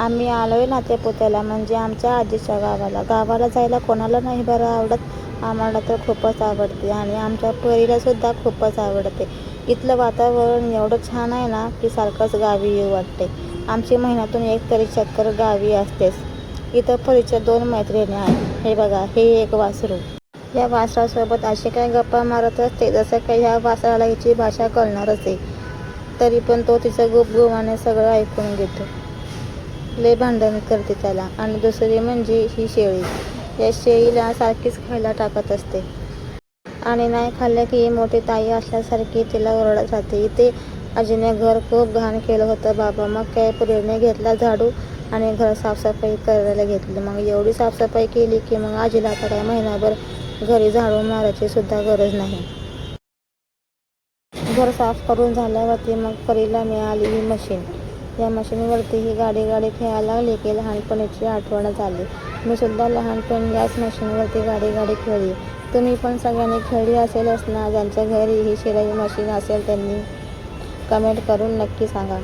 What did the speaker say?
आम्ही आलो आहे नातेपुत्याला म्हणजे आमच्या आजीच्या गावाला. गावाला जायला कोणाला नाही बरं आवडत? आम्हाला तर खूपच आवडते आणि आमच्या परीलासुद्धा खूपच आवडते. इथलं वातावरण एवढं छान आहे ना की सारखंच गावी येऊ वाटते. आमची महिन्यातून एक तरी चक्कर गावी असतेच. इथं परीच्या दोन मैत्रिणी आहेत. हे बघा हे एक वासरू. या वासरासोबत असे काय गप्पा मारत असते जसं काही ह्या वासराला हिची भाषा कळणारच आहे. तरी पण तो तिचं गुपगुमाने सगळं ऐकून घेतो. लय भांडण करते त्याला. आणि दुसरी म्हणजे ही शेळी. या शेळीला सारखीच खायला टाकत असते. आणि नाही खाल्लं की मोठी ताई असल्यासारखी तिला ओरडत जाते इथे आजीने घर खूप घाण केलं होतं बाबा. मग काय पुरीने घेतला झाडू आणि घर साफसफाई करायला घेतली. मग एवढी साफसफाई केली की मग आजीला आता काय महिनाभर घरी झाडू मारायची सुद्धा गरज नाही. घर साफ करून झाल्यावरती मग परीला मिळाली ही मशीन. या मशीनवरती ही गाडी गाडी खेळायला लागली की लहानपणीची आठवण झाली. मी सुद्धा लहानपणी याच मशीनवरती गाडी गाडी खेळली. तुम्ही पण सगळ्यांनी खेळली असेलच ना ज्यांच्या घरी ही शिलाई मशीन असेल त्यांनी कमेंट करून नक्की सांगा.